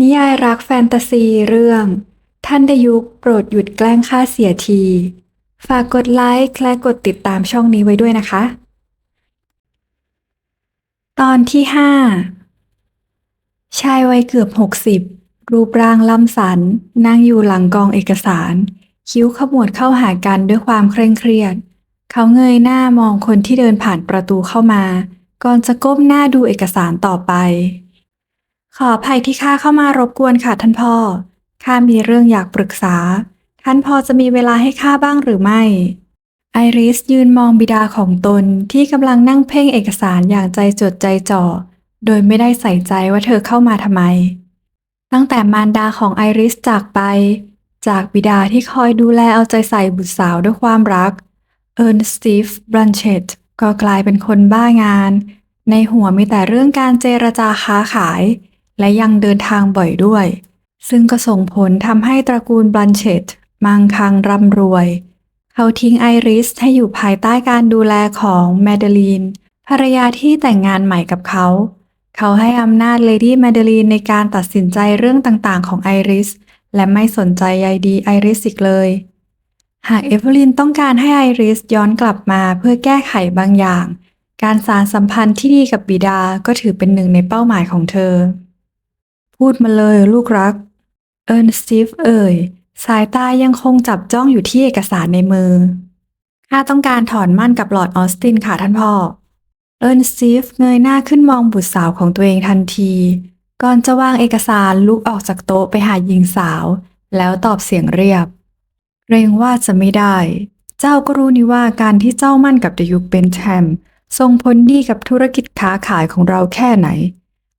นิยายรักแฟนตาซีเรื่อง ท่านไดยุคโปรดหยุดแกล้งข้าเสียที ฝากกดไลค์และกดติดตามช่องนี้ไว้ด้วยนะคะ ตอนที่ห้าชายวัยเกือบหกสิบรูปร่างล่ำสัน นั่งอยู่หลังกองเอกสาร คิ้วขมวดเข้าหากันด้วยความเคร่งเครียด เขาเงยหน้ามองคนที่เดินผ่านประตูเข้ามา ก่อนจะก้มหน้าดูเอกสารต่อไป ขออภัยที่ข้าเข้ามารบกวนค่ะท่านพ่อ ข้ามีเรื่องอยากปรึกษา ท่านพอจะมีเวลาให้ข้าบ้างหรือไม่ ไอริสยืนมองบิดาของตนที่กำลังนั่งเพ่งเอกสารอย่างใจจดใจจ่อ โดยไม่ได้ใส่ใจว่าเธอเข้ามาทำไม ตั้งแต่มารดาของไอริสจากไป จากบิดาที่คอยดูแลเอาใจใส่บุตรสาวด้วยความรัก เอิร์นสตีฟบรันเชตก็กลายเป็นคนบ้างาน ในหัวมีแต่เรื่องการเจรจาค้าขาย และยังเดินทางบ่อยด้วย ซึ่งก็ส่งผลทำให้ตระกูลบรันเชตมั่งคั่งร่ำรวย เขาทิ้งไอริสให้อยู่ภายใต้การดูแลของแมเดลีนภรรยาที่แต่งงานใหม่กับเขา เขาให้อำนาจเลดี้แมเดลีนในการตัดสินใจเรื่องต่างๆ ของไอริส และไม่สนใจใยดีไอริสอีกเลย หากเอเวอลินต้องการให้ไอริสย้อนกลับมาเพื่อแก้ไขบางอย่าง การสารสัมพันธ์ที่ดีกับบิดาก็ถือเป็นหนึ่งในเป้าหมายของเธอ พูดมาเลยลูกรัก เอิร์นสตีฟเอ่ย สายตายังคงจับจ้องอยู่ที่เอกสารในมือ ข้าต้องการถอนมั่นกับลอร์ดออสตินค่ะท่านพ่อ เอิร์นสตีฟเงยหน้าขึ้นมองบุตรสาวของตัวเองทันที ก่อนจะวางเอกสารลุกออกจากโต๊ะไปหาหญิงสาว แล้วตอบเสียงเรียบ เกรงว่าจะไม่ได้ เจ้าก็รู้นี่ว่าการที่เจ้ามั่นกับเดยุคเบนแชมส่งผลดีกับธุรกิจค้าขายของเราแค่ไหน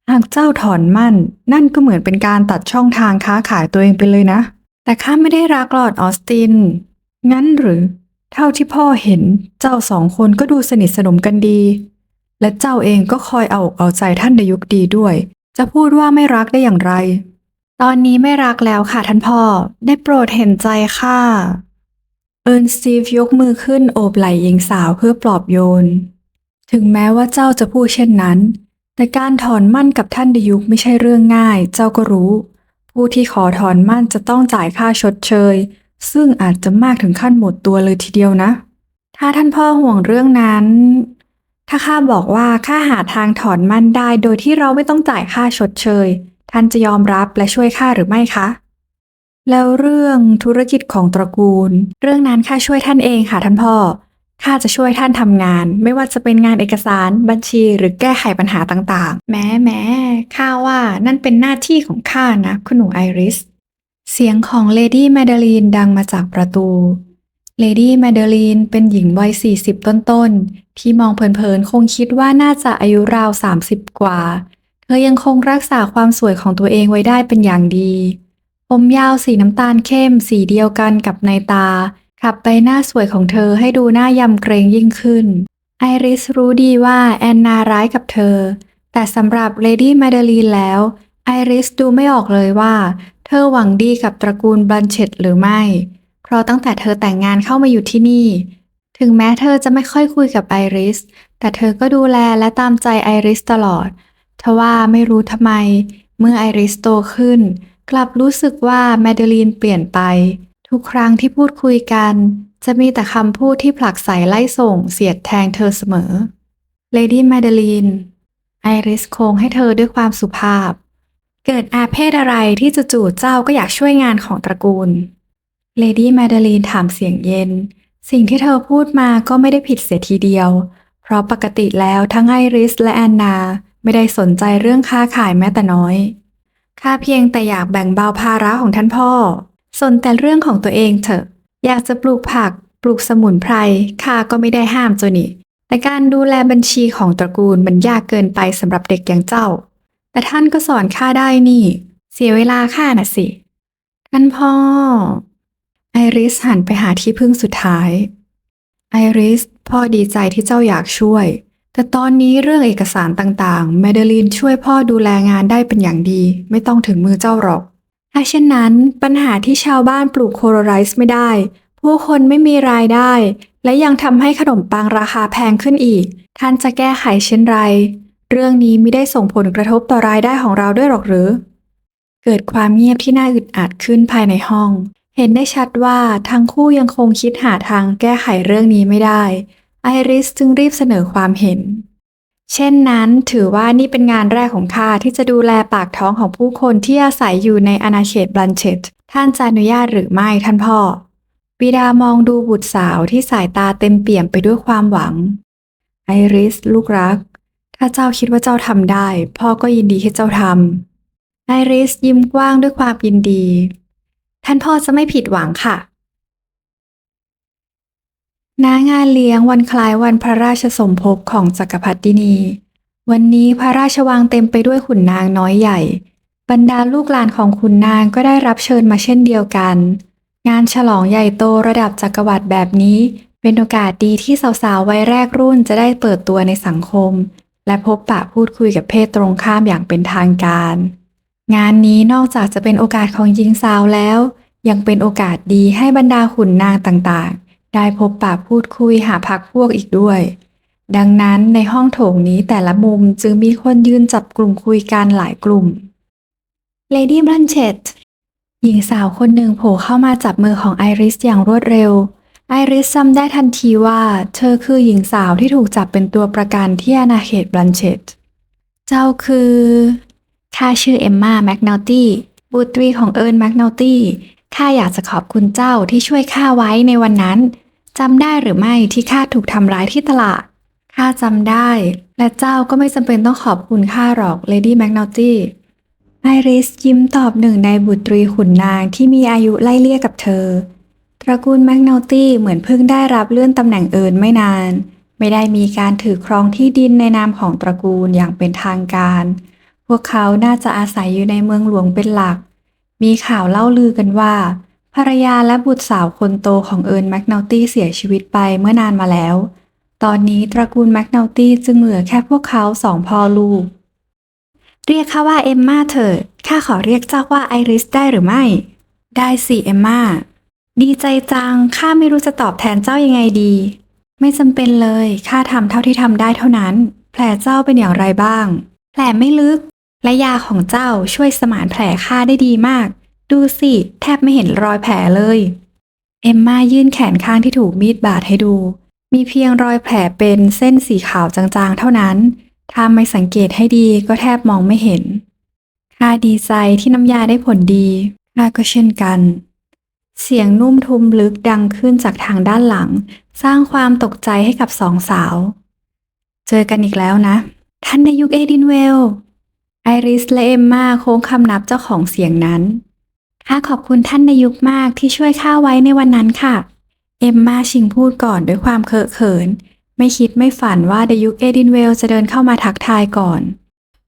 หากเจ้าถอนมั่น นั่นก็เหมือนเป็นการตัดช่องทางค้าขายตัวเองไปเลยนะ แต่ข้าไม่ได้รักหลอดออสติน งั้นหรือ เท่าที่พ่อเห็นเจ้าสองคนก็ดูสนิทสนมกันดี และเจ้าเองก็คอยเอาอกเอาใจท่านในยุคดีด้วย จะพูดว่าไม่รักได้อย่างไร ตอนนี้ไม่รักแล้วค่ะท่านพ่อ ได้โปรดเห็นใจข้าเอิร์นสตีฟยกมือขึ้นโอบไหล่หญิงสาวเพื่อปลอบโยน ถึงแม้ว่าเจ้าจะพูดเช่นนั้น แต่การถอนมั่นกับท่านดยุคไม่ใช่เรื่องง่าย เจ้าก็รู้ ผู้ที่ขอถอนมั่นจะต้องจ่ายค่าชดเชย ซึ่งอาจจะมากถึงขั้นหมดตัวเลยทีเดียวนะ ถ้าท่านพ่อห่วงเรื่องนั้น ถ้าข้าบอกว่าข้าหาทางถอนมั่นได้โดยที่เราไม่ต้องจ่ายค่าชดเชย ท่านจะยอมรับและช่วยข้าหรือไม่คะ แล้วเรื่องธุรกิจของตระกูล เรื่องนั้นข้าช่วยท่านเองค่ะท่านพ่อ ข้าจะช่วยท่านทำงาน ไม่ว่าจะเป็นงานเอกสาร บัญชีหรือแก้ไขปัญหาต่างๆ แม้แม้ข้าว่านั่นเป็นหน้าที่ของข้านะคุณหนูไอริส เสียงของเลดี้แมเดลีนดังมาจากประตู เลดี้แมเดลีนเป็นหญิงวัย 40 ต้นๆ ที่มองเผินๆ คงคิดว่าน่าจะอายุราว 30 กว่า เธอยังคงรักษาความสวยของตัวเองไว้ได้เป็นอย่างดี ผมยาวสีน้ำตาลเข้มสีเดียวกันกับในตา ขับใบหน้าสวยของเธอให้ดูหน้ายำเกรงยิ่งขึ้น ไอริสรู้ดีว่าแอนนาร้ายกับเธอ แต่สำหรับเลดี้แมดลีนแล้ว ไอริสดูไม่ออกเลยว่า เธอหวังดีกับตระกูลบลันเชตหรือไม่ เพราะตั้งแต่เธอแต่งงานเข้ามาอยู่ที่นี่ ถึงแม้เธอจะไม่ค่อยคุยกับไอริส แต่เธอก็ดูแลและตามใจไอริสตลอดทว่าไม่รู้ทำไม เมื่อไอริสโตขึ้น กลับรู้สึกว่าแมดลีนเปลี่ยนไป ทุกครั้งที่พูดคุยกัน จะมีแต่คำพูดที่ผลักใส่ไล่ส่งเสียดแทงเธอเสมอ เลดี้แมดลีน ไอริสโค้งให้เธอด้วยความสุภาพ เกิดอาเพศอะไรที่จู่ๆเจ้าก็อยากช่วยงานของตระกูล เลดี้แมดลีนถามเสียงเย็น สิ่งที่เธอพูดมาก็ไม่ได้ผิดเสียทีเดียว เพราะปกติแล้วทั้งไอริสและแอนนา ไม่ได้สนใจเรื่องค้าขายแม้แต่น้อย ข้าเพียงแต่อยากแบ่งเบาภาระของท่านพ่อ สนแต่เรื่องของตัวเองเถอะ อยากจะปลูกผัก ปลูกสมุนไพรข้าก็ไม่ได้ห้ามเจ้านี่ แต่การดูแลบัญชีของตระกูลมันยากเกินไปสำหรับเด็กอย่างเจ้า แต่ท่านก็สอนข้าได้นี่ เสียเวลาข้าน่ะสิ ท่านพ่อ ไอริสหันไปหาที่พึ่งสุดท้าย ไอริส พ่อดีใจที่เจ้าอยากช่วย แต่ตอนนี้เรื่องเอกสารต่างๆ แมดลีนช่วยพ่อดูแลงานได้เป็นอย่างดี ไม่ต้องถึงมือเจ้าหรอก ถ้าเช่นนั้นปัญหาที่ชาวบ้านปลูกโคโรไรซ์ไม่ได้ ผู้คนไม่มีรายได้ และยังทำให้ขนมปังราคาแพงขึ้นอีก ท่านจะแก้ไขเช่นไร เรื่องนี้ไม่ได้ส่งผลกระทบต่อรายได้ของเราด้วยหรอกหรือ เกิดความเงียบที่น่าอึดอัดขึ้นภายในห้อง เห็นได้ชัดว่าทั้งคู่ยังคงคิดหาทางแก้ไขเรื่องนี้ไม่ได้ ไอริสจึงรีบเสนอความเห็น เช่นนั้นถือว่านี่เป็นงานแรกของข้าที่จะดูแลปากท้องของผู้คนที่อาศัยอยู่ในอาณาเขตบลันเชตท่านจะอนุญาตหรือไม่ท่านพ่อ บิดามองดูบุตรสาวที่สายตาเต็มเปี่ยมไปด้วยความหวัง ไอริส ลูกรัก ถ้าเจ้าคิดว่าเจ้าทำได้ พ่อก็ยินดีให้เจ้าทำไอริสยิ้มกว้างด้วยความยินดี ท่านพ่อจะไม่ผิดหวังค่ะ ณงานเลี้ยงวันคล้ายวันพระราชสมภพของจักรพรรดินี วันนี้พระราชวังเต็มไปด้วยขุนนางน้อยใหญ่ บรรดาลูกหลานของขุนนางก็ได้รับเชิญมาเช่นเดียวกัน งานฉลองใหญ่โตระดับจักรวรรดิแบบนี้ เป็นโอกาสดีที่สาวๆวัยแรกรุ่นจะได้เปิดตัวในสังคม และพบปะพูดคุยกับเพศตรงข้ามอย่างเป็นทางการ งานนี้นอกจากจะเป็นโอกาสของหญิงสาวแล้ว ยังเป็นโอกาสดีให้บรรดาขุนนางต่าง ได้พบปะพูดคุยหาพักพวกอีกด้วย ดังนั้นในห้องโถงนี้แต่ละมุมจึงมีคนยืนจับกลุ่มคุยกันหลายกลุ่มเลดี้บรันเชตหญิงสาวคนหนึ่งโผล่เข้ามาจับมือของไอริสอย่างรวดเร็ว ไอริสจำได้ทันทีว่า เธอคือหญิงสาวที่ถูกจับเป็นตัวประกันที่อาณาเขตบรันเชตเจ้าคือข้าชื่อเอมมาแมคนาตี้บุตรีของเอิร์นแมคนาตี้ข้าอยากจะขอบคุณเจ้าที่ช่วยข้าไว้ในวันนั้น จำได้หรือไม่ที่ข้าถูกทำร้ายที่ตลาด ข้าจำได้ และเจ้าก็ไม่จำเป็นต้องขอบคุณข้าหรอกเลดี้แมคนาตี้ไอริสยิ้มตอบหนึ่งในบุตรีขุนนางที่มีอายุไล่เลี่ยกับเธอ ตระกูลแมคนาตี้เหมือนเพิ่งได้รับเลื่อนตำแหน่งเอิร์นไม่นาน ไม่ได้มีการถือครองที่ดินในนามของตระกูลอย่างเป็นทางการ พวกเขาน่าจะอาศัยอยู่ในเมืองหลวงเป็นหลัก มีข่าวเล่าลือกันว่า ภรรยาและบุตรสาวคนโตของเอิร์นแมคนาตี้เสียชีวิตไปเมื่อนานมาแล้ว ตอนนี้ตระกูลแมคนาตี้จึงเหลือแค่พวกเขาสองพ่อลูก เรียกข้าว่าเอมมาเถิดข้าขอเรียกเจ้าว่าไอริสได้หรือไม่ ได้สิเอมมาดีใจจังข้าไม่รู้จะตอบแทนเจ้ายังไงดี ไม่จำเป็นเลยข้าทำเท่าที่ทำได้เท่านั้น แผลเจ้าเป็นอย่างไรบ้าง แผลไม่ลึก และยาของเจ้าช่วยสมานแผลข้าได้ดีมาก ดูสิ แทบไม่เห็นรอยแผลเลย เอมมายื่นแขนข้างที่ถูกมีดบาดให้ดู มีเพียงรอยแผลเป็นเส้นสีขาวจางๆ เท่านั้น ถ้าไม่สังเกตให้ดีก็แทบมองไม่เห็น ข้าดีใจที่น้ำยาได้ผลดี ข้าก็เช่นกัน เสียงนุ่มทุมลึกดังขึ้นจากทางด้านหลัง สร้างความตกใจให้กับสองสาว เจอกันอีกแล้วนะ ท่านในายกเอดินเวล ไอริสและเอมมาโค้งคำนับเจ้าของเสียงนั้น ข้าขอบคุณท่านนายกมากที่ช่วยข้าไว้ในวันนั้นค่ะ เอมมาชิงพูดก่อนด้วยความเคอะเขิน ไม่คิดไม่ฝันว่าดยุกเอดินเวลจะเดินเข้ามาทักทายก่อน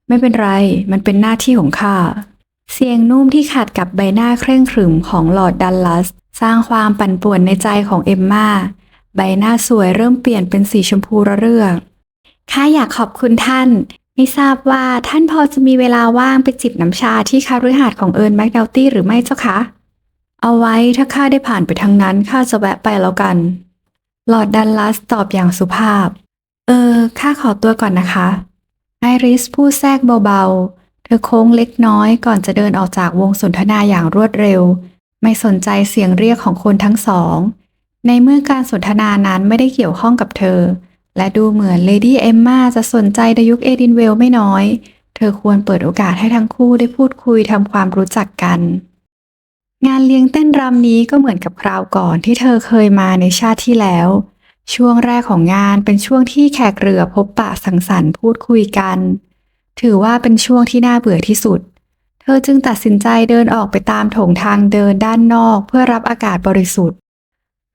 ไม่เป็นไร มันเป็นหน้าที่ของข้า เสียงนุ่มที่ขัดกับใบหน้าเคร่งขรึมของลอร์ดดัลลัส สร้างความปั่นป่วนในใจของเอมมาใบหน้าสวยเริ่มเปลี่ยนเป็นสีชมพูระเรื่อข้าอยากขอบคุณท่าน ไม่ทราบว่าท่านพอจะมีเวลาว่างไปจิบน้ำชาที่คาฤหาสน์ของเอิร์นแมคดาวตี้หรือไม่เจ้าคะ เอาไว้ถ้าข้าได้ผ่านไปทางนั้นข้าจะแวะไปแล้วกันลอร์ดดัลลัสตอบอย่างสุภาพ เออข้าขอตัวก่อนนะคะไอริสพูดแทรกเบาๆ เธอโค้งเล็กน้อยก่อนจะเดินออกจากวงสนทนาอย่างรวดเร็ว ไม่สนใจเสียงเรียกของคนทั้งสอง ในเมื่อการสนทนานั้นไม่ได้เกี่ยวข้องกับเธอ และดูเหมือนเลดี้เอมมาจะสนใจดยุกเอดินเวลไม่น้อย เธอควรเปิดโอกาสให้ทั้งคู่ได้พูดคุยทำความรู้จักกัน งานเลี้ยงเต้นรำนี้ก็เหมือนกับคราวก่อนที่เธอเคยมาในชาติที่แล้ว ช่วงแรกของงานเป็นช่วงที่แขกเรือพบปะสังสรรค์พูดคุยกัน ถือว่าเป็นช่วงที่น่าเบื่อที่สุด เธอจึงตัดสินใจเดินออกไปตามโถงทางเดินด้านนอกเพื่อรับอากาศบริสุทธิ์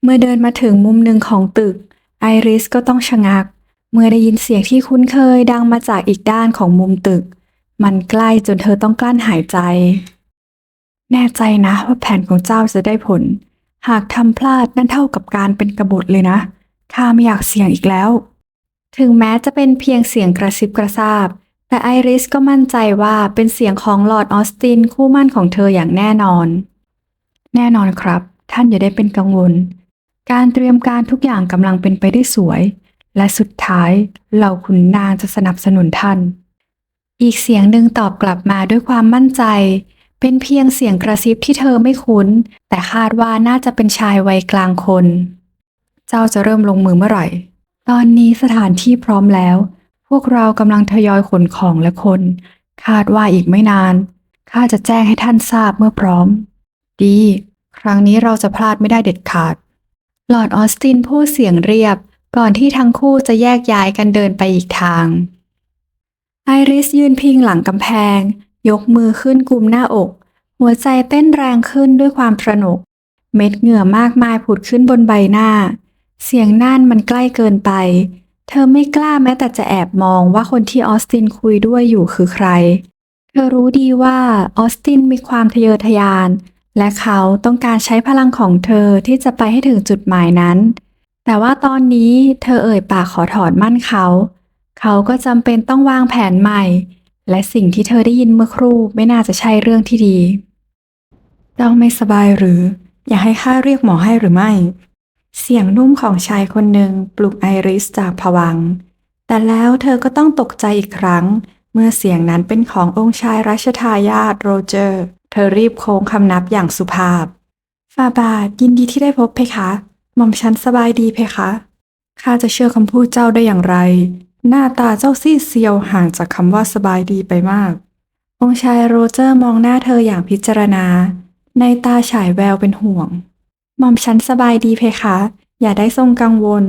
เมื่อเดินมาถึงมุมหนึ่งของตึก ไอริสก็ต้องชะงัก เมื่อได้ยินเสียงที่คุ้นเคยดังมาจากอีกด้านของมุมตึก มันใกล้จนเธอต้องกลั้นหายใจ แน่ใจนะว่าแผนของเจ้าจะได้ผล หากทำพลาดนั่นเท่ากับการเป็นกบฏเลยนะข้าไม่อยากเสี่ยงอีกแล้ว ถึงแม้จะเป็นเพียงเสียงกระซิบกระซาบ แต่ไอริสก็มั่นใจว่าเป็นเสียงของลอร์ดออสตินคู่มั่นของเธออย่างแน่นอน แน่นอนครับ ท่านอย่าได้เป็นกังวล การเตรียมการทุกอย่างกำลังเป็นไปได้สวย และสุดท้ายเหล่าขุนนางจะสนับสนุนท่าน อีกเสียงหนึ่งตอบกลับมาด้วยความมั่นใจ เป็นเพียงเสียงกระซิบที่เธอไม่คุ้น แต่คาดว่าน่าจะเป็นชายวัยกลางคน เจ้าจะเริ่มลงมือเมื่อไหร่ ตอนนี้สถานที่พร้อมแล้ว พวกเรากำลังทยอยขนของและคน คาดว่าอีกไม่นานข้าจะแจ้งให้ท่านทราบเมื่อพร้อม ดี ครั้งนี้เราจะพลาดไม่ได้เด็ดขาด หลอร์ดออสตินพูดเสียงเรียบ ก่อนที่ทั้งคู่จะแยกย้ายกันเดินไปอีกทาง ไอริสยืนพิงหลังกำแพง ยกมือขึ้นกุมหน้าอก หัวใจเต้นแรงขึ้นด้วยความตระหนก เม็ดเหงื่อมากมายผุดขึ้นบนใบหน้า เสียงนั่นมันใกล้เกินไป เธอไม่กล้าแม้แต่จะแอบมองว่าคนที่ออสตินคุยด้วยอยู่คือใคร เธอรู้ดีว่าออสตินมีความทะเยอทะยาน และเขาต้องการใช้พลังของเธอที่จะไปให้ถึงจุดหมายนั้น แต่ว่าตอนนี้เธอเอ่ยปากขอถอนมั่นเขา เขาก็จำเป็นต้องวางแผนใหม่ และสิ่งที่เธอได้ยินเมื่อครู่ไม่น่าจะใช่เรื่องที่ดี เจ้าไม่สบายหรือ อยากให้ข้าเรียกหมอให้หรือไม่ เสียงนุ่มของชายคนหนึ่งปลุกไอริสจากผวัง แต่แล้วเธอก็ต้องตกใจอีกครั้ง เมื่อเสียงนั้นเป็นขององค์ชายรัชทายาทโรเจอร์ เธอรีบโค้งคำนับอย่างสุภาพฟาบาทยินดีที่ได้พบเพคะหม่อมฉันสบายดีเพคะข้าจะเชื่อคำพูดเจ้าได้อย่างไร หน้าตาเจ้าซีดเซียวห่างจากคำว่าสบายดีไปมาก องชายโรเจอร์มองหน้าเธออย่างพิจารณา ในตาฉายแววเป็นห่วง หม่อมฉันสบายดีเพคะ อย่าได้ทรงกังวล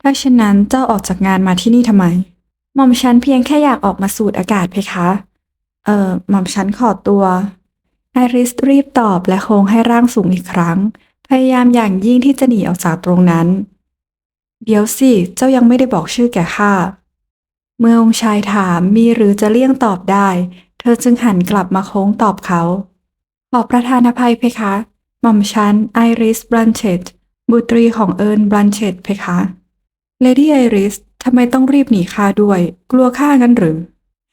ถ้าเช่นนั้นเจ้าออกจากงานมาที่นี่ทำไม หม่อมฉันเพียงแค่อยากออกมาสูดอากาศเพคะ เอ่อหม่อมฉันขอตัว ไอริสรีบตอบและโค้งให้ร่างสูงอีกครั้ง พยายามอย่างยิ่งที่จะหนีออกจากตรงนั้น เดี๋ยวสิ เจ้ายังไม่ได้บอกชื่อแก่ข้า เมื่อองค์ชายถามมีหรือจะเลี่ยงตอบได้ เธอจึงหันกลับมาโค้งตอบเขา ขอประธานอภัยเพคะหม่อมฉันไอริสบรันเชตบุตรีของเอิร์นบรันเชตเพคะ เลดี้ไอริสทำไมต้องรีบหนีข้าด้วย กลัวข้างั้นหรือ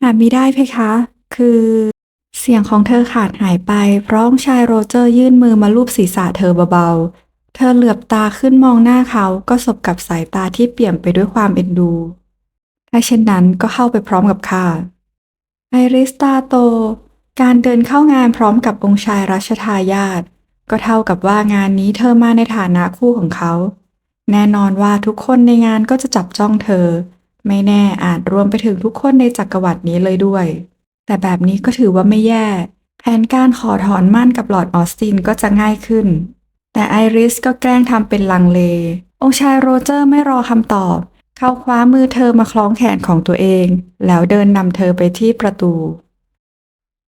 หากมิได้เพคะ คือ เสียงของเธอขาดหายไป เพราะองชายโรเจอร์ยื่นมือมาลูบศีรษะเธอเบาๆ เธอเหลือบตาขึ้นมองหน้าเขาก็สบกับสายตาที่เปี่ยมไปด้วยความเอ็นดู ถ้าเช่นนั้นก็เข้าไปพร้อมกับข้า ไอริสตาโต การเดินเข้างานพร้อมกับองค์ชายรัชทายาทก็เท่ากับว่างานนี้เธอมาในฐานะคู่ของเขา แน่นอนว่าทุกคนในงานก็จะจับจ้องเธอ ไม่แน่อาจรวมไปถึงทุกคนในจักรวรรดินี้เลยด้วย แต่แบบนี้ก็ถือว่าไม่แย่ แผนการขอถอนมั่นกับหลอร์ดออสตินก็จะง่ายขึ้น แต่ไอริสก็แกล้งทำเป็นลังเล องค์ชายโรเจอร์ไม่รอคำตอบ เขาคว้ามือเธอมาคล้องแขนของตัวเอง แล้วเดินนำเธอไปที่ประตู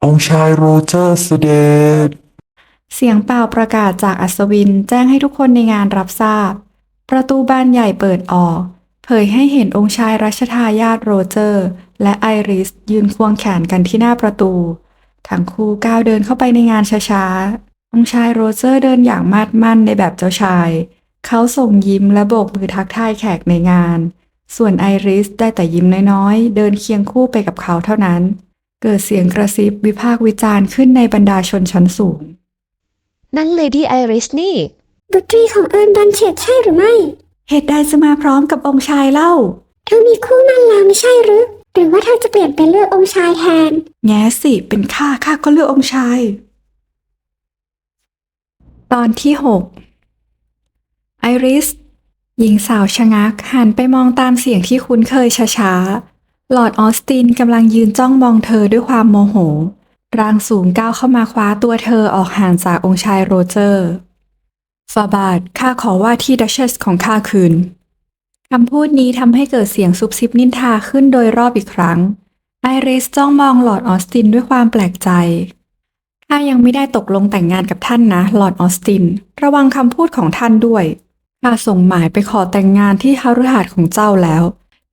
องค์ชายโรเจอร์เสด็จเสียงเป่าประกาศจากอัศวินแจ้งให้ทุกคนในงานรับทราบ ประตูบานใหญ่เปิดออก เผยให้เห็นองค์ชายรัชทายาทโรเจอร์ และไอริส ยืนควงแขนกันที่หน้าประตู ทั้งคู่ก้าวเดินเข้าไปในงานช้าๆ องค์ชายโรเจอร์เดินอย่างมาดมั่นในแบบเจ้าชาย เขาส่งยิ้มและโบกมือทักทายแขกในงาน ส่วนไอริสได้แต่ยิ้มน้อยๆ เดินเคียงคู่ไปกับเขาเท่านั้น เกิดเสียงกระซิบวิพากษ์วิจารณ์ขึ้นในบรรดาชนชั้นสูง นั่นเลดี้ไอริสนี่บุตรีของเอิร์นบันเชตใช่หรือไม่ เหตุใดจะมาพร้อมกับองค์ชายเล่า เธอมีคู่มั่นแล้วไม่ใช่หรือ หรือว่าเธอจะเปลี่ยนเป็นเลือกองค์ชายแทน แง่สิเป็นข้าข้าก็เลือกองค์ชาย ตอนที่หกไอริส หญิงสาวชะงักหันไปมองตามเสียงที่คุ้นเคยช้าๆ หลอร์ดออสตินกำลังยืนจ้องมองเธอด้วยความโมโห ร่างสูงก้าวเข้ามาคว้าตัวเธอออกห่างจากองค์ชายโรเจอร์ ฟาบาทข้าขอว่าที่ดัชเชสของข้าคืนคำพูดนี้ทำให้เกิดเสียงซุบซิบนินทาขึ้นโดยรอบอีกครั้ง ไอริสจ้องมองหลอดออสตินด้วยความแปลกใจข้ายังไม่ได้ตกลงแต่งงานกับท่านนะหลอดออสติน ระวังคำพูดของท่านด้วยข้าส่งหมายไปขอแต่งงานที่คฤหาสน์ของเจ้าแล้ว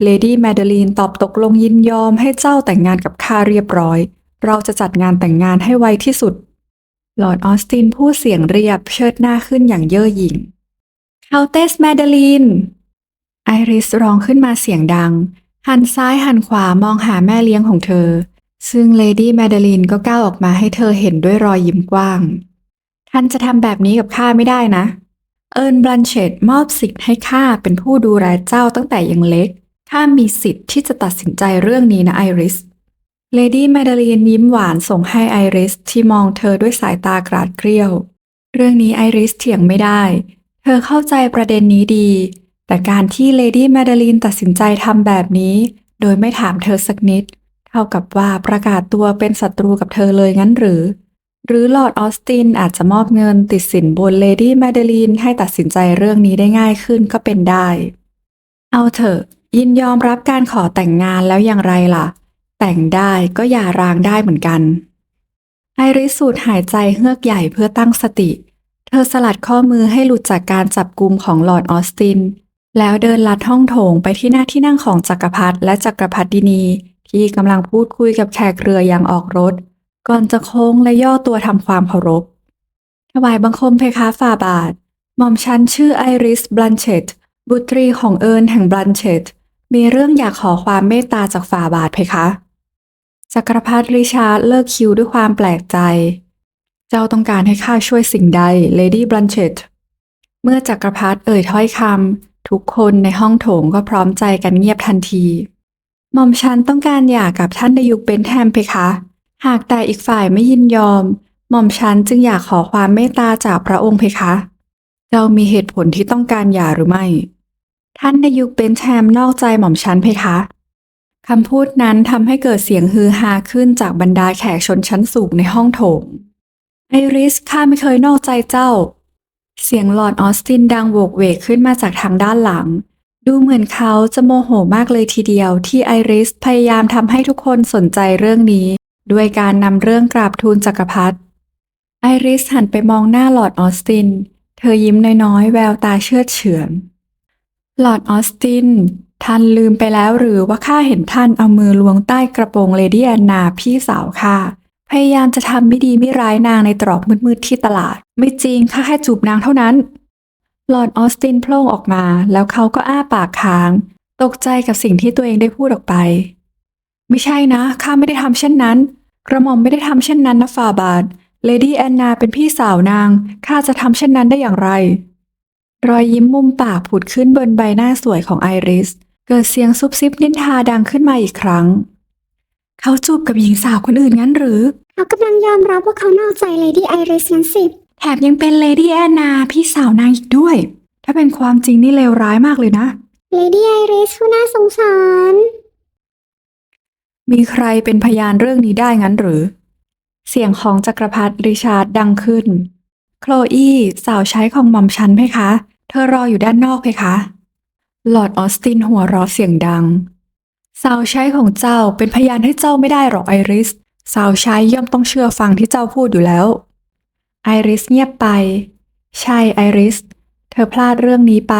เลดี้แมเดลีนตอบตกลงยินยอมให้เจ้าแต่งงานกับข้าเรียบร้อย เราจะจัดงานแต่งงานให้ไวที่สุด หลอดออสตินพูดเสียงเรียบเชิดหน้าขึ้นอย่างเย่อหยิ่งเคาเตสแมเดลีน ไอริสร้องขึ้นมาเสียงดัง หันซ้ายหันขวามองหาแม่เลี้ยงของเธอ ซึ่งเลดี้แมเดลีนก็ก้าวออกมาให้เธอเห็นด้วยรอยยิ้มกว้าง ท่านจะทำแบบนี้กับข้าไม่ได้นะ เอิร์นบลันเชตมอบสิทธิ์ให้ข้าเป็นผู้ดูแลเจ้าตั้งแต่ยังเล็กข้ามีสิทธิ์ที่จะตัดสินใจเรื่องนี้นะไอริส เลดี้แมดาลีนยิ้มหวานส่งให้ไอริสที่มองเธอด้วยสายตากราดเกรียว เรื่องนี้ไอริสเถียงไม่ได้ เธอเข้าใจประเด็นนี้ดี แต่การที่เลดี้แมดาลีนตัดสินใจทำแบบนี้ โดยไม่ถามเธอสักนิด เท่ากับว่าประกาศตัวเป็นศัตรูกับเธอเลยงั้นหรือ หรือลอร์ดออสตินอาจจะมอบเงินติดสินบนเลดี้แมดาลีนให้ตัดสินใจเรื่องนี้ได้ง่ายขึ้นก็เป็นได้ เอาเถอะยินยอมรับการขอแต่งงานแล้วอย่างไรล่ะ แต่งได้ก็อย่าร้างได้เหมือนกัน ไอริสสูดหายใจเฮือกใหญ่เพื่อตั้งสติ เธอสลัดข้อมือให้หลุดจากการจับกลุ่มของลอร์ดออสติน แล้วเดินลัดห้องโถงไปที่หน้าที่นั่งของจักรพรรดิและจักรพรรดินี ที่กำลังพูดคุยกับแขกเรืออย่างออกรถ ก่อนจะโค้งและย่อตัวทำความเคารพ ถวายบังคมเพคะฝ่าบาท หม่อมฉันชื่อไอริสบลันเชตบุตรีของเอิร์นแห่งบลันเชตมีเรื่องอยากขอความเมตตาจากฝ่าบาทเพคะ จักรพรรดิริชาร์ดเลิกคิวด้วยความแปลกใจ เจ้าต้องการให้ข้าช่วยสิ่งใด เลดี้บลันเชตเมื่อจักรพรรดิเอ่ยถ้อยคำทุกคนในห้องโถงก็พร้อมใจกันเงียบทันทีหม่อมฉันต้องการหย่ากับท่านดยุคเบนแฮมเพคะ หากแต่อีกฝ่ายไม่ยินยอม หม่อมฉันจึงอยากขอความเมตตาจากพระองค์เพคะ เจ้ามีเหตุผลที่ต้องการหย่าหรือไม่ ท่านในยุคเบนแฮมนอกใจหม่อมฉันเพคะ คำพูดนั้นทำให้เกิดเสียงฮือฮาขึ้นจากบรรดาแขกชนชั้นสูงในห้องโถง ไอริสข้าไม่เคยนอกใจเจ้า เสียงหลอดออสตินดังโวกเวกขึ้นมาจากทางด้านหลัง ดูเหมือนเขาจะโมโหมากเลยทีเดียวที่ไอริสพยายามทำให้ทุกคนสนใจเรื่องนี้ ด้วยการนำเรื่องกราบทูลจักรพรรดิไอริสหันไปมองหน้าหลอดออสติน เธอยิ้มน้อยๆ แววตาเชื่อเฉือนลอดออสติน ท่านลืมไปแล้วหรือว่าข้าเห็นท่านเอามือลวงใต้กระโปรงเลดี้แอนนาพี่สาวข้าพยายามจะทำไม่ดีไม่ร้ายนางในตรอกมืดๆที่ตลาด ไม่จริงข้าแค่จูบนางเท่านั้น หลอร์ดออสตินโผล่ออกมาแล้วเขาก็อ้าปากค้าง ตกใจกับสิ่งที่ตัวเองได้พูดออกไป ไม่ใช่นะข้าไม่ได้ทำเช่นนั้น กระหม่อมไม่ได้ทำเช่นนั้นนะฟาบาทเลดี้แอนนาเป็นพี่สาวนางข้าจะทำเช่นนั้นได้อย่างไร รอยยิ้มมุมปากผุดขึ้นบนใบหน้าสวยของไอริส เกิดเสียงซุบซิบนินทาดังขึ้นมาอีกครั้ง เขาจูบกับหญิงสาวคนอื่นงั้นหรือ เขากำลังยอมรับว่าเขานอกใจเลดี้ไอริสงั้นสิแถมยังเป็นเลดี้แอนนาพี่สาวนางอีกด้วย ถ้าเป็นความจริงนี่เลวร้ายมากเลยนะ เลดี้ไอริสผู้น่าสงสาร มีใครเป็นพยานเรื่องนี้ได้งั้นหรือ เสียงของจักรพรรดิริชาร์ดดังขึ้น โคลอี้สาวใช้ของหม่อมฉันเพคะ เธอรออยู่ด้านนอกเพคะ หลอดออสตินหัวเราะเสียงดัง สาวใช้ของเจ้าเป็นพยานให้เจ้าไม่ได้หรอกไอริส สาวใช้ย่อมต้องเชื่อฟังที่เจ้าพูดอยู่แล้ว ไอริสเงียบไป ใช่ไอริส เธอพลาดเรื่องนี้ไป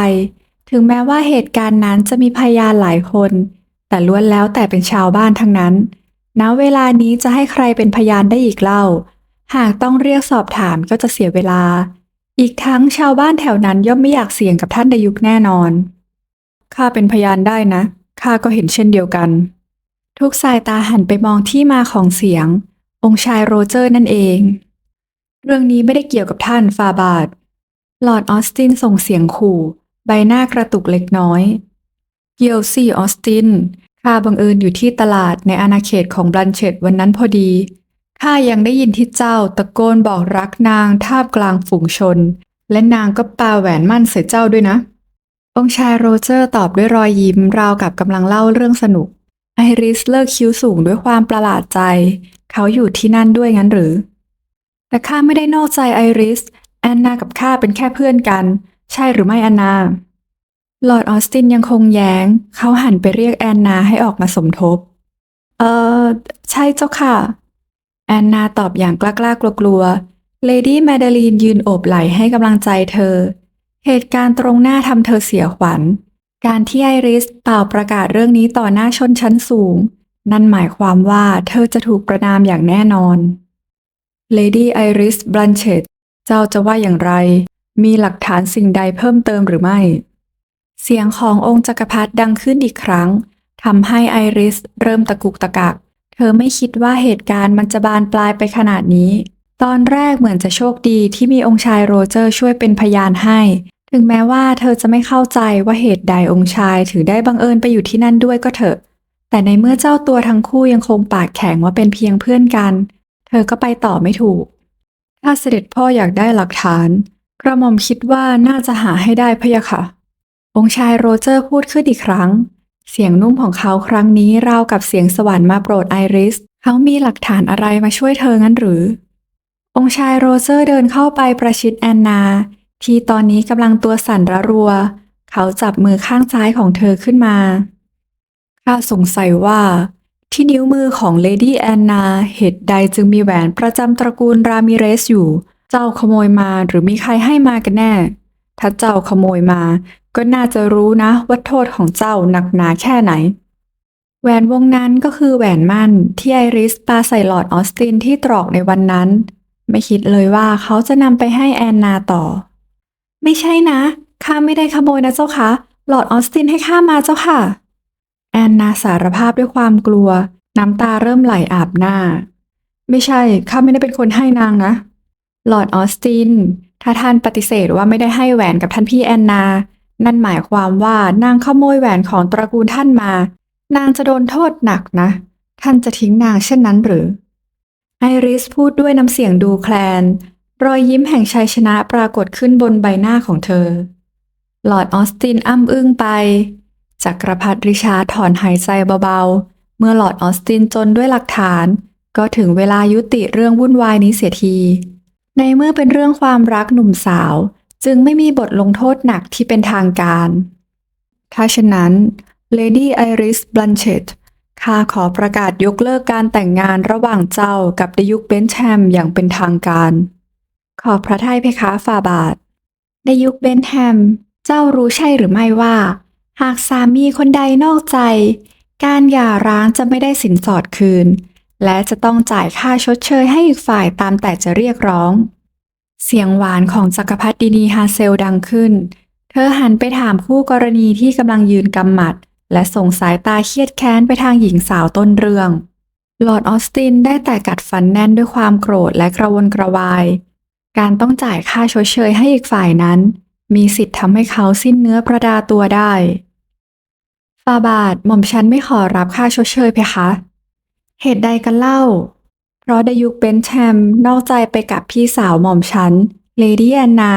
ถึงแม้ว่าเหตุการณ์นั้นจะมีพยานหลายคน แต่ล้วนแล้วแต่เป็นชาวบ้านทั้งนั้น ณ เวลานี้จะให้ใครเป็นพยานได้อีกเล่า หากต้องเรียกสอบถามก็จะเสียเวลา อีกทั้งชาวบ้านแถวนั้นย่อมไม่อยากเสี่ยงกับท่านดยุคแน่นอน ข้าเป็นพยานได้นะ ข้าก็เห็นเช่นเดียวกัน ทุกสายตาหันไปมองที่มาของเสียง องค์ชายโรเจอร์นั่นเอง เรื่องนี้ไม่ได้เกี่ยวกับท่านฟาบาทลอร์ดออสตินส่งเสียงขู่ ใบหน้ากระตุกเล็กน้อยเกี่ยวสิออสตินข้าบังเอิญอยู่ที่ตลาดในอาณาเขตของบลันเชตวันนั้นพอดีข้ายังได้ยินที่เจ้าตะโกนบอกรักนางท่ามกลางฝูงชน และนางก็ปาแหวนมั่นใส่เจ้าด้วยนะ องค์ชายโรเจอร์ตอบด้วยรอยยิ้มราวกับกำลังเล่าเรื่องสนุก ไอริสเลิกคิ้วสูงด้วยความประหลาดใจ เขาอยู่ที่นั่นด้วยงั้นหรือ แต่ข้าไม่ได้นอกใจไอริส แอนนากับข้าเป็นแค่เพื่อนกัน ใช่หรือไม่แอนนา ลอร์ดออสตินยังคงแย้ง เขาหันไปเรียกแอนนาให้ออกมาสมทบ เออใช่เจ้าค่ะ แอนนาตอบอย่างกล้าๆกลัวๆเลดี้แมดาลีนยืนโอบไหล่ให้กำลังใจเธอ เหตุการณ์ตรงหน้าทำเธอเสียขวัญ การที่ไอริสเป่าประกาศเรื่องนี้ต่อหน้าชนชั้นสูง นั่นหมายความว่าเธอจะถูกประนามอย่างแน่นอนเลดี้ไอริสบลันเชตเจ้าจะว่าอย่างไร มีหลักฐานสิ่งใดเพิ่มเติมหรือไม่ เสียงขององค์จักรพรรดิดังขึ้นอีกครั้งทำให้ไอริสเริ่มตะกุกตะกัก เธอไม่คิดว่าเหตุการณ์มันจะบานปลายไปขนาดนี้ ตอนแรกเหมือนจะโชคดีที่มีองค์ชายโรเจอร์ช่วยเป็นพยานให้ ถึงแม้ว่าเธอจะไม่เข้าใจว่าเหตุใดองค์ชายถึงได้บังเอิญไปอยู่ที่นั่นด้วยก็เถอะ แต่ในเมื่อเจ้าตัวทั้งคู่ยังคงปากแข็งว่าเป็นเพียงเพื่อนกัน เธอก็ไปต่อไม่ถูก ถ้าเสด็จพ่ออยากได้หลักฐาน กระหม่อมคิดว่าน่าจะหาให้ได้พะยะค่ะ องค์ชายโรเจอร์พูดขึ้นอีกครั้ง เสียงนุ่มของเขาครั้งนี้ราวกับเสียงสวรรค์มาโปรดไอริส เขามีหลักฐานอะไรมาช่วยเธองั้นหรือ องค์ชายโรเจอร์เดินเข้าไปประชิดแอนนา ที่ตอนนี้กำลังตัวสั่นระรัว เขาจับมือข้างซ้ายของเธอขึ้นมา ข้าสงสัยว่า ที่นิ้วมือของเลดี้แอนนาเหตุใดจึงมีแหวนประจำตระกูลรามิเรสอยู่ เจ้าขโมยมาหรือมีใครให้มากันแน่ ถ้าเจ้าขโมยมา ก็น่าจะรู้นะว่าโทษของเจ้าหนักหนาแค่ไหนแหวนวงนั้นก็คือแหวนมั่นที่ไอริสปาใส่หลอดออสตินที่ตรอกในวันนั้น ไม่คิดเลยว่าเขาจะนำไปให้แอนนาต่อ ไม่ใช่นะข้าไม่ได้ขโมยนะเจ้าคะหลอดออสตินให้ข้ามาเจ้าค่ะ แอนนาสารภาพด้วยความกลัว น้ำตาเริ่มไหลอาบหน้า ไม่ใช่ข้าไม่ได้เป็นคนให้นางนะ หลอดออสติน ถ้าท่านปฏิเสธว่าไม่ได้ให้แหวนกับท่านพี่แอนนา นั่นหมายความว่านางขโมยแหวนของตระกูลท่านมา นางจะโดนโทษหนักนะ ท่านจะทิ้งนางเช่นนั้นหรือ ไอริสพูดด้วยน้ำเสียงดูแคลน รอยยิ้มแห่งชัยชนะปรากฏขึ้นบนใบหน้าของเธอ หลอดออสตินอ้ำอึ้งไป จักรพรรดิริชาถอนหายใจเบาๆ เมื่อหลอดออสตินจนด้วยหลักฐาน ก็ถึงเวลายุติเรื่องวุ่นวายนี้เสียที ในเมื่อเป็นเรื่องความรักหนุ่มสาว จึงไม่มีบทลงโทษหนักที่เป็นทางการ ถ้าเช่นนั้น Lady Iris Blanchett ข้าขอประกาศยกเลิกการแต่งงานระหว่างเจ้ากับดยุคเบนแชมอย่างเป็นทางการ ขอบพระทัยเพคะฝ่าบาทในยุคเบนแฮม เจ้ารู้ใช่หรือไม่ว่า หากสามีคนใดนอกใจ การหย่าร้างจะไม่ได้สินสอดคืน และจะต้องจ่ายค่าชดเชยให้อีกฝ่ายตามแต่จะเรียกร้อง เสียงหวานของจักรพรรดินีฮาเซลดังขึ้น เธอหันไปถามคู่กรณีที่กำลังยืนกำหมัด และส่งสายตาเครียดแค้นไปทางหญิงสาวต้นเรื่อง หลอร์ดออสตินได้แต่กัดฟันแน่นด้วยความโกรธและกระวนกระวาย การต้องจ่ายค่าชดเชยให้อีกฝ่ายนั้น มีสิทธิ์ทำให้เขาสิ้นเนื้อประดาตัวได้ฟาบาทหม่อมฉันไม่ขอรับค่าชดเชยเพคะ เหตุใดกันเล่า เพราะดยุคเบนแชมนอกใจไปกับพี่สาวหม่อมฉันเลดี้แอนนา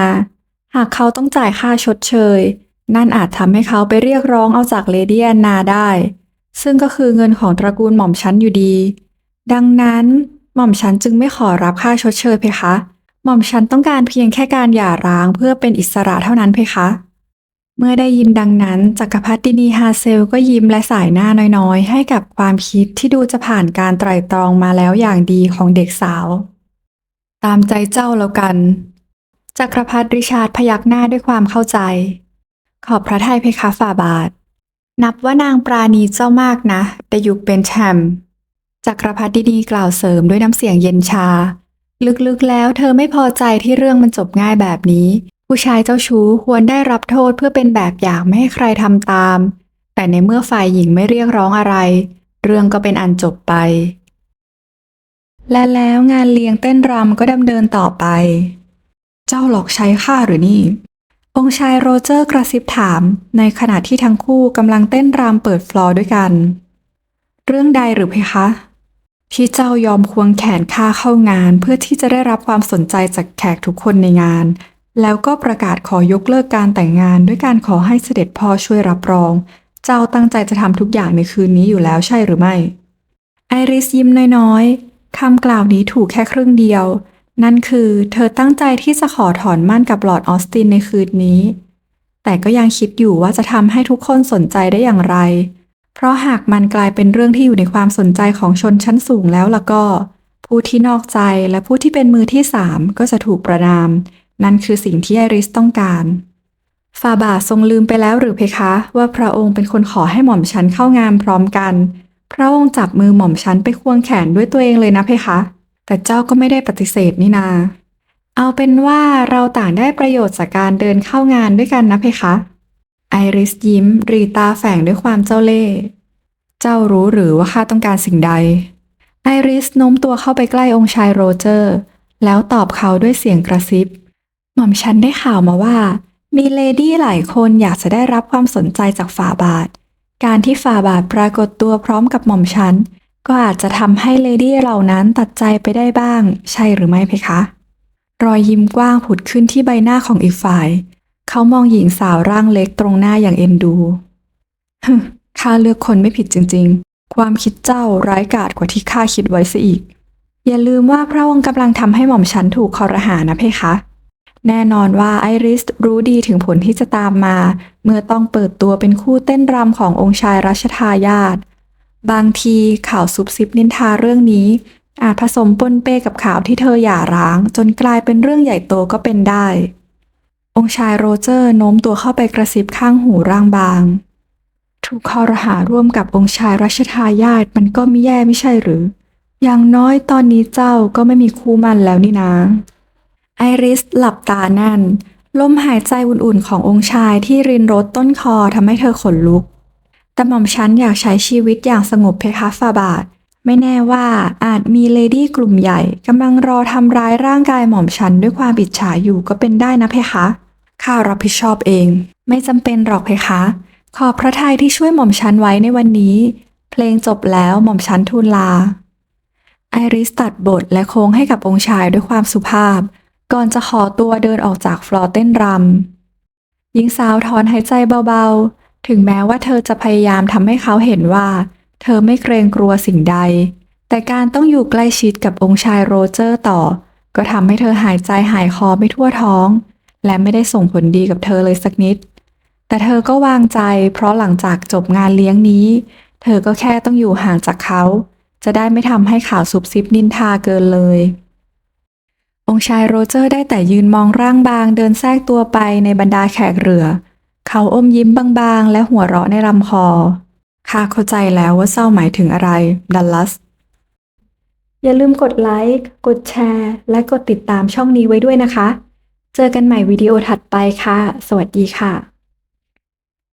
หากเขาต้องจ่ายค่าชดเชย นั่นอาจทำให้เขาไปเรียกร้องเอาจากเลดี้แอนนาได้ ซึ่งก็คือเงินของตระกูลหม่อมฉันอยู่ดี ดังนั้นหม่อมฉันจึงไม่ขอรับค่าชดเชยเพคะ หม่อมฉันต้องการเพียงแค่การหย่าร้างเพื่อเป็นอิสระเท่านั้นเพคะ เมื่อได้ยินดังนั้นจักรพรรดินีฮาเซลก็ยิ้มและสายหน้าน้อยๆ ให้กับความคิดที่ดูจะผ่านการไตร่ตรองมาแล้วอย่างดีของเด็กสาว ตามใจเจ้าแล้วกันจักรพรรดิริชาร์ดพยักหน้าด้วยความเข้าใจ ขอบพระทัยเพคะฝ่าบาท นับว่านางปราณีเจ้ามากนะ แต่ยุคเป็นแชมป์จักรพรรดินีกล่าวเสริมด้วยน้ำเสียงเย็นชา ลึกๆแล้วเธอไม่พอใจที่เรื่องมันจบง่ายแบบนี้ ผู้ชายเจ้าชู้ควรได้รับโทษเพื่อเป็นแบบอย่างไม่ให้ใครทำตาม แต่ในเมื่อฝ่ายหญิงไม่เรียกร้องอะไร เรื่องก็เป็นอันจบไป และแล้วงานเลี้ยงเต้นรำก็ดำเนินต่อไป เจ้าหลอกใช้ข้าหรือนี่ องค์ชายโรเจอร์กระซิบถาม ในขณะที่ทั้งคู่กำลังเต้นรำเปิดฟลอร์ด้วยกัน เรื่องใดหรือเพคะ ที่เจ้ายอมควงแขนข้าเข้างาน เพื่อที่จะได้รับความสนใจจากแขกทุกคนในงาน แล้วก็ประกาศขอยกเลิกการแต่งงาน ด้วยการขอให้เสด็จพ่อช่วยรับรอง เจ้าตั้งใจจะทำทุกอย่างในคืนนี้อยู่แล้วใช่หรือไม่ ไอริสยิ้มน้อยๆคำกล่าวนี้ถูกแค่ครึ่งเดียว นั่นคือเธอตั้งใจที่จะขอถอนมั่นกับหลอร์ดออสตินในคืนนี้ แต่ก็ยังคิดอยู่ว่าจะทำให้ทุกคนสนใจได้อย่างไร เพราะหากมันกลายเป็นเรื่องที่อยู่ในความสนใจของชนชั้นสูงแล้วล่ะก็ ผู้ที่นอกใจและผู้ที่เป็นมือที่สามก็จะถูกประนาม นั่นคือสิ่งที่ไอริสต้องการฟาบาททรงลืมไปแล้วหรือเพคะว่าพระองค์เป็นคนขอให้หม่อมฉันเข้างานพร้อมกัน พระองค์จับมือหม่อมฉันไปควงแขนด้วยตัวเองเลยนะเพคะ แต่เจ้าก็ไม่ได้ปฏิเสธนี่นา เอาเป็นว่าเราต่างได้ประโยชน์จากการเดินเข้างานด้วยกันนะเพคะ ไอริสยิ้ม รีตาแฝงด้วยความเจ้าเล่ห์เจ้ารู้หรือว่าข้าต้องการสิ่งใด ไอริสโน้มตัวเข้าไปใกล้องค์ชายโรเจอร์ แล้วตอบเขาด้วยเสียงกระซิบ หม่อมฉันได้ข่าวมาว่า มีเลดี้หลายคนอยากจะได้รับความสนใจจากฝ่าบาท การที่ฝ่าบาทปรากฏตัวพร้อมกับหม่อมฉัน ก็อาจจะทำให้เลดี้เหล่านั้นตัดใจไปได้บ้าง ใช่หรือไม่เพคะ รอยยิ้มกว้างผุดขึ้นที่ใบหน้าของอีกฝ่าย เขามองหญิงสาวร่างเล็กตรงหน้าอย่างเอ็นดูฮึข้าเลือกคนไม่ผิดจริง ๆ ความคิดเจ้าร้ายกาจกว่าที่ข้าคิดไว้ซะอีก อย่าลืมว่าพระองค์กำลังทำให้หม่อมฉันถูกคอรหานะเพคะ แน่นอนว่าไอริสรู้ดีถึงผลที่จะตามมา เมื่อต้องเปิดตัวเป็นคู่เต้นรำขององค์ชายรัชทายาท บางทีข่าวซุบซิบนินทาเรื่องนี้ อาจผสมปนเปกับข่าวที่เธอหย่าร้าง จนกลายเป็นเรื่องใหญ่โตก็เป็นได้ องค์ชายโรเจอร์โน้มตัวเข้าไปกระซิบข้างหูร่างบาง ถูกคอรหาร่วมกับองค์ชายรัชทายาทมันก็ไม่แย่ไม่ใช่หรือ อย่างน้อยตอนนี้เจ้าก็ไม่มีคู่มันแล้วนี่นะ ไอริสหลับตาแน่นลมหายใจอุ่นๆขององค์ชายที่รินรถต้นคอทำให้เธอขนลุก แต่หม่อมฉันอยากใช้ชีวิตอย่างสงบเพคะฟาบาท ไม่แน่ว่าอาจมีเลดี้กลุ่มใหญ่กำลังรอทำร้ายร่างกายหม่อมฉันด้วยความอิจฉาอยู่ก็เป็นได้นะเพคะ ข้ารับผิดชอบเอง ไม่จำเป็นหรอกเพคะ ขอบพระทัยที่ช่วยหม่อมฉันไว้ในวันนี้ เพลงจบแล้วหม่อมฉันทูลลา ไอริสตัดบทและโค้งให้กับองค์ชายด้วยความสุภาพ ก่อนจะขอตัวเดินออกจากฟลอร์เต้นรำหญิงสาวถอนหายใจเบาๆ ถึงแม้ว่าเธอจะพยายามทำให้เขาเห็นว่า เธอไม่เกรงกลัวสิ่งใด แต่การต้องอยู่ใกล้ชิดกับองค์ชายโรเจอร์ต่อ ก็ทำให้เธอหายใจหายคอไม่ทั่วท้อง และไม่ได้ส่งผลดีกับเธอเลยสักนิด แต่เธอก็วางใจ เพราะหลังจากจบงานเลี้ยงนี้ เธอก็แค่ต้องอยู่ห่างจากเขา จะได้ไม่ทำให้ข่าวซุบซิบนินทาเกินเลยองค์ชายโรเจอร์ได้แต่ยืนมองร่างบางเดินแทรกตัวไปในบรรดาแขกเรือ เขาอมยิ้มบางๆ และหัวเราะในลำคอข้าเข้าใจแล้วว่าเศร้าหมายถึงอะไร ดัลลัส อย่าลืมกดไลค์ กดแชร์ และกดติดตามช่องนี้ไว้ด้วยนะคะ เจอกันใหม่วิดีโอถัดไปค่ะ สวัสดีค่ะ